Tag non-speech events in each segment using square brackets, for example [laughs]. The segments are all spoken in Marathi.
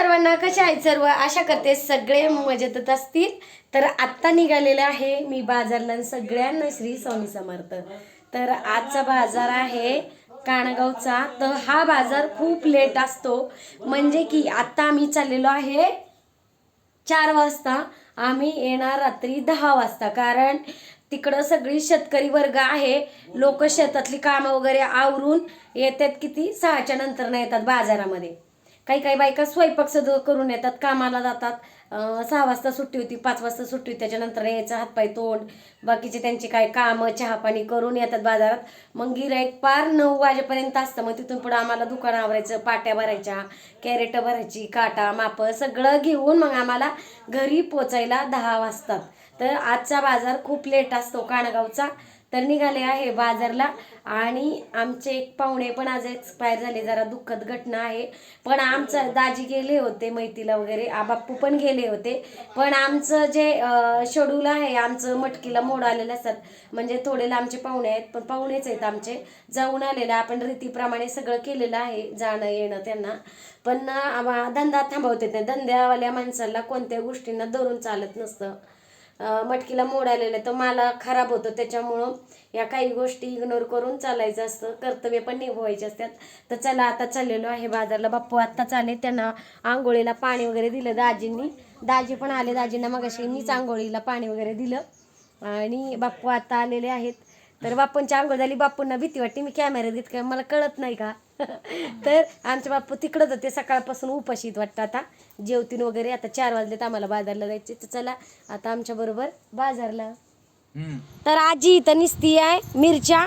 सर्वांना कशा आहेत सर्व? आशा करते सगळे मजेतच असतील. तर आत्ता निघालेले आहे मी बाजारला सगळ्यांना श्री स्वामी समर्थ. तर आजचा बाजार आहे काणगावचा. तर हा बाजार खूप लेट असतो. म्हणजे की आत्ता आम्ही चाललेलो आहे चार वाजता. आम्ही येणार रात्री दहा वाजता. कारण तिकडं सगळी शेतकरी वर्ग आहे. लोक शेतातली कामं वगैरे आवरून येतात किती? सहाच्या नंतर येतात बाजारामध्ये. काही काही बायका स्वयंपाक सगळं करून येतात कामाला जातात. सहा वाजता सुट्टी होती पाच वाजता सुट्टी होती त्याच्यानंतर यायचं हातपाय तोंड. बाकीचे त्यांचे काय कामं चहापाणी करून येतात बाजारात. मग गिराईक पार नऊ वाजेपर्यंत असतं मग तिथून पुढं आम्हाला दुकान आवरायचं पाट्या भरायच्या कॅरेट भरायची काटा मापं सगळं घेऊन मग आम्हाला घरी पोचायला दहा वाजतात. तर आजचा बाजार खूप लेट असतो काणगावचा. तर निघाले आहे बाजारला. आणि आमचे एक पाहुणे पण आज एक्सपायर झाले. जरा दुःखद घटना आहे. पण आमचं दाजी गेले होते मैतीला वगैरे. आबाप्पू बाप्पू पण गेले होते. पण आमचं जे शेड्यूल आहे आमचं मटकीला मोड आलेले असतात. म्हणजे थोडे लांबचे पाहुणे आहेत पण पाहुणेच आहेत आमचे. जाऊन आलेले. आपण रीतीप्रमाणे सगळं केलेलं आहे. जाणं येणं त्यांना. पण धंदा थांबवते ते धंद्यावाल्या माणसाला कोणत्या गोष्टींना धरून चालत नसतं. मटकीला मोड आलेलं आहे. तर मला खराब होतं त्याच्यामुळं या काही गोष्टी इग्नोर करून चालायचं असतं. कर्तव्य पण निभवायचे असतात. तर चला आता चाललेलो आहे बाजारला. बाप्पू आत्ताच आले त्यांना आंघोळीला पाणी वगैरे दिलं दाजींनी. दाजी पण आले. दाजींना मगाशी मीच आंघोळीला पाणी वगैरे दिलं. आणि बाप्पू आता आलेले आहेत. तर बाप्पूंची आंघोळ झाली बाप्पूंना भीती वाटते मी कॅमेऱ्यात घेत काय मला कळत नाही का? [laughs] तर आमचे बाप्पू तिकडंच होते सकाळपासून उपाशीत वाटतं आता. जेवतीन वगैरे आता चार वाजलेत आम्हाला बाजारला जायचे तर चला आता आमच्या बरोबर बाजारला. तर आजी इथं निसती आहे मिरच्या.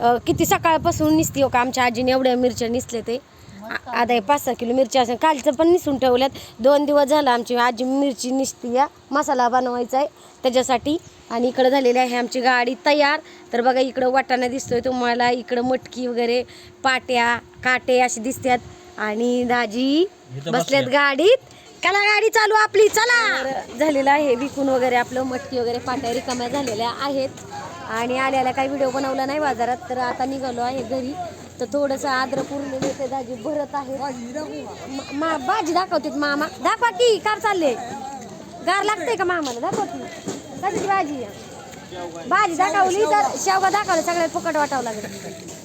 अं, किती सकाळपासून निसती हो का आमच्या आजीने एवढ्या मिरच्या निसले ते. आता हे पाच सहा किलो मिरच्या असेल. कालचं पण निसून ठेवल्यात. दोन दिवस झालं आमची आजी मिरची निसती या. मसाला बनवायचा आहे त्याच्यासाठी. आणि इकडं झालेली आहे आमची गाडी तयार. तर बघा इकडं वाटाणा दिसतोय तुम्हाला. इकडं मटकी वगैरे पाट्या काटे असे दिसतात आणि दाजी बसल्यात गाडीत. कला गाडी चालू आपली. चला. झालेलं आहे विकून वगैरे आपलं मटकी वगैरे पाट्या रिकाम्या झालेल्या आहेत. आणि आल्याला काही व्हिडिओ बनवला नाही बाजारात. तर आता निघालो आहे घरी. तर थोडंसं आद्रक उरलेले ते दाजी भरत आहे. मा- भाजी दाखवते मामा. दाखवा की कार चालले गार लागते का मामाला? दाखवा की. कशाची भाजी आहे? भाजी दाखवली तर शेवगा दाखवलं सगळ्यात फुकट वाटावं लागेल.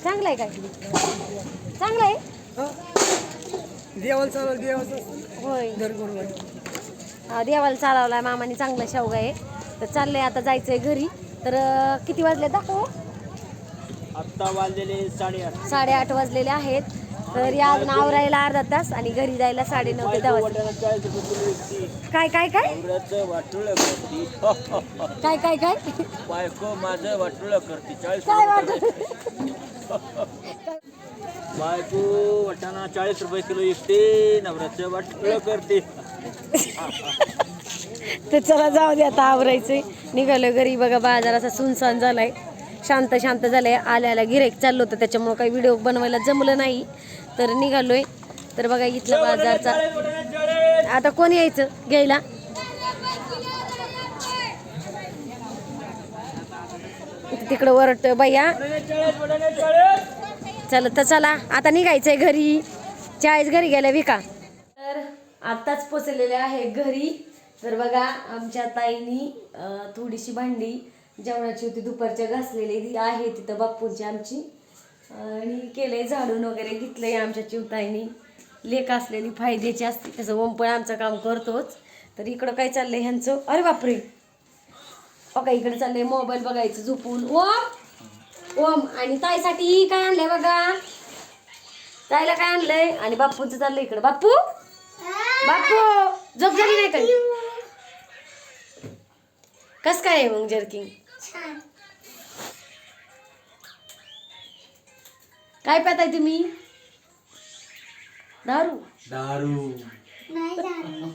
चांगलं आहे काय? चांगलं आहे देवाला चालव देवाचं होय. देवाला चालवलाय मामाने चांगला शेवगा आहे. तर चाललंय आता जायचंय घरी. तर किती वाजले? दाखव. आत्ता वाजलेले साडेआठ. साडेआठ वाजलेले आहेत. तर या आवरायला अर्धा तास आणि घरी जायला साडे नऊ ते दहा वाजता. वाटाणा चाळीस रुपये किलो विकती काय काय? काय वाटुळं करते. काय काय काय? बायको माझं वाटुळं करते. चाळीस काय रुपये वाटत बायको वाटाणा चाळीस रुपये किलो विकते नवऱ्याचं वाटुळं करते. तर चला जाऊ दे आता आवरायचंय. निघालो घरी. बघा बाजार असा सुनसान झालाय. शांत शांत झालंय. आल्याला गिरेक चाललो होतं. त्याच्यामुळं काही व्हिडिओ बनवायला जमलं नाही. तर निघालोय. तर बघा इथला बाजारचा आता कोण यायचं घ्यायला? तिकडं वरट भैया. चल तर चला. आता निघायचंय घरी. चाळीस घरी गेल्या विका. तर आत्ताच पोचलेले आहे घरी. तर बघा आमच्या ताईनी थोडीशी भांडी जेवणाची होती दुपारच्या घासलेली आहे तिथं बाप्पूंची आमची. आणि केलंय झाडून वगैरे घेतलंय आमच्या चिवताईनी. लेख असलेली फायद्याची असते त्याचं ओमपळ आमचं काम करतोच. तर इकडं काय चाललंय ह्यांचं? अरे बापरे! बघा इकडे चाललंय मोबाईल बघायचं झोपून. ओम! ओम! आणि ताईसाठी काय आणलंय बघा? ताईला काय आणलंय? आणि बाप्पूंचं चाललंय इकडं. बाप्पू! बाप्पू! झोप झाली नाही काय कस काय मग जर्किंग? काय पेताय तुम्ही? दारू. दारू. नाही दारू.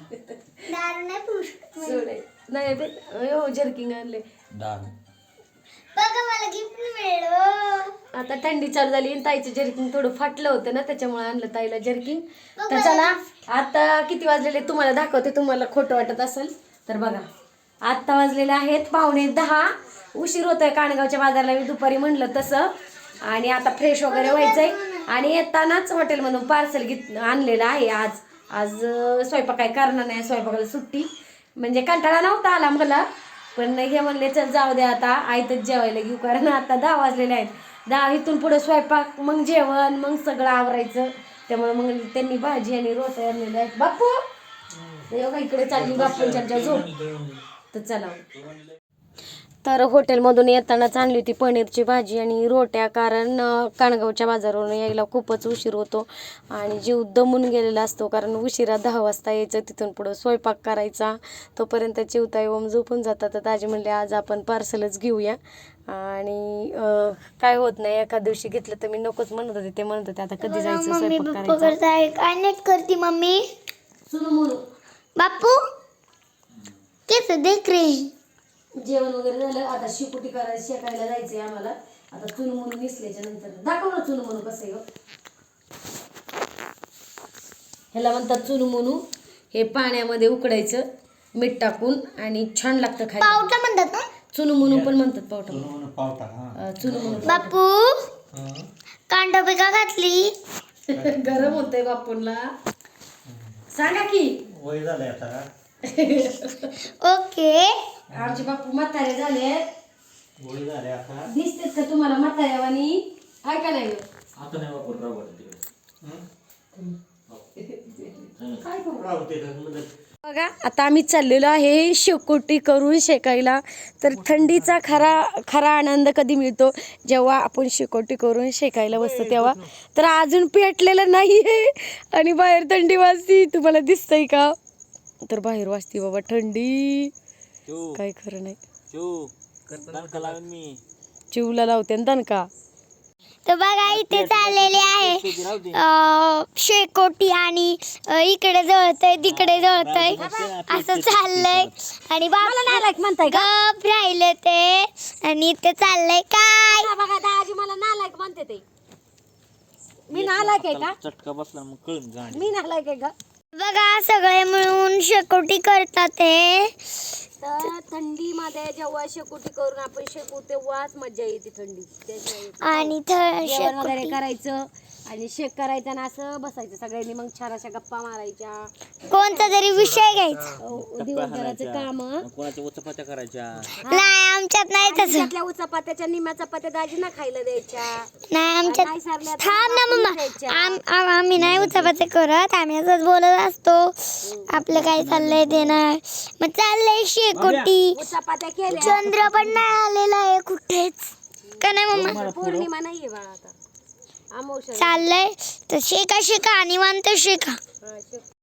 दारू नाही पुष्ट सोडे. नाही बे हो जर्किंग आणले. दारू. बघा मला गिफ्ट मिळालं आता थंडी चालू झाली आणि ताईचं जर्किंग थोडं फाटलं होतं ना त्याच्यामुळे आणलं ताईला जर्किंग तर चला आता किती वाजलेले तुम्हाला दाखवते तुम्हाला खोटं वाटत असेल तर बघा. आत्ता वाजलेले आहेत पावणे दहा. उशीर होतोय काणगावच्या बाजारला मी दुपारी म्हणलं तसं. आणि आता फ्रेश वगैरे व्हायचंय. आणि येतानाच हॉटेलमधून पार्सल घेत आणलेलं आहे आज. आज स्वयंपाक काय करणार नाही स्वयंपाकाला सुट्टी. म्हणजे कंटाळा नव्हता आला मला. पण हे म्हणले चल जाऊ दे आता. आयतच जेवायला घेऊ कारण आता दहा वाजलेले आहेत. दहा इथून पुढे स्वयंपाक मग जेवण मग सगळं आवरायचं. त्यामुळे मग त्यांनी भाजी आणि रोट्या आणलेल्या आहेत. बापू इकडे चालली बापूंच्या झोप? तर चला. तर हॉटेलमधून येतानाच आणली होती पनीरची भाजी आणि रोट्या कारण काणगावच्या बाजारावरून यायला खूपच उशीर होतो आणि जीव दमून गेलेला असतो कारण उशिरा दहा वाजता यायचं तिथून पुढं स्वयंपाक करायचा. तोपर्यंत चिवताई ओम झोपून जातात. तर दाजी म्हणले आज आपण पार्सलच घेऊया. आणि अं, काय होत नाही एका दिवशी घेतलं तर मी नकोच म्हणत होते. ते म्हणत होते आता कधी जायचं स्वयंपाक करायचा? काय नेट करते मम्मी? बापू कैसे देख रहे हैं जेवण वगैरे झालं आता शिकुटी करायला शेकायला जायचंय आम्हाला. आता चुनू म्हणून निसल्याच्या नंतर. दाखव ना चुनू म्हणू कसं आहे गं. ह्याला म्हणतात चुनू म्हणू हे पाण्यामध्ये उकडायचं मीठ टाकून आणि छान लागतं खायला. पावटा म्हणतात ना? चुनू म्हणू पण म्हणतात पावटा. चुनू म्हणू बापू कांदा बिका घातली. गरम होतंय बापूंला सांगा की. वय झालंय आता. [laughs] ओके. आमचे बापू म्हातारे झाले. आता. दिसतेत का तुम्हाला म्हाताऱ्यावानी? नाही गं? आता नाही वापर राहू वाटत तिकडे. काय करू? म्हणजे बघा आता आम्ही चाललेलो आहे शेकोटी करून शेकायला. तर थंडीचा खरा खरा आनंद कधी मिळतो? जेव्हा आपण शेकोटी करून शेकायला बसतो तेव्हा. तर अजून पेटलेलं नाही आहे आणि बाहेर थंडी वाजती. तुम्हाला दिसतंय का? तर बाहेर वाजती बाबा थंडी. काय खरं नाही. चिवला लावते दणका. तर बघा इथे चाललेले आहे. शेकोटी आणि इकडे जळतय तिकडे जळतय. असं चाललंय. आणि बाबा म्हणताय गप राहिले ते. आणि इथे चाललंय काय? बघा दाजी मला नालायक म्हणते ते. मी नालायक आहे का? चटका बसला मग कळून मी नालायक आहे का? बघा सगळे मिळून शेकोटी करतात ते. तर थंडीमध्ये जेव्हा शेकोटी करून आपण शेकू तेव्हाच मजा येते थंडी. त्याशिवाय येत नाही. आणि थ- जेवण वगैरे करायचं. आणि शेक करायचं आणि असं बसायचं. सगळ्यांनी मग छान अशा गप्पा मारायच्या. कोणता तरी विषय घ्यायचा. अ, दिवसभराचं काम. कोणाच्या उचपात्या करायच्या? नाही आमच्यात नाही तसं. त्यातल्या उचापात्याच्या निम्या चपात्या दाजींना खायला द्यायच्या. नाही आमच्यात नाही सारल्या तर थांब ना मम्मा. द्यायच्या. आम- आम- आम्ही नाही उचापाचे करत. आम्ही असंच बोलत असतो. आपलं काय चाललंय ते नाही मग चाललंय शेकोटी. उचापात्या केल्या. चंद्र पण नाही आलेला आहे कुठेच. का नाही मम्मा? पौर्णिमा नाहीये बाळा आता. चाललंय. तर शेका शेका आणि शेक.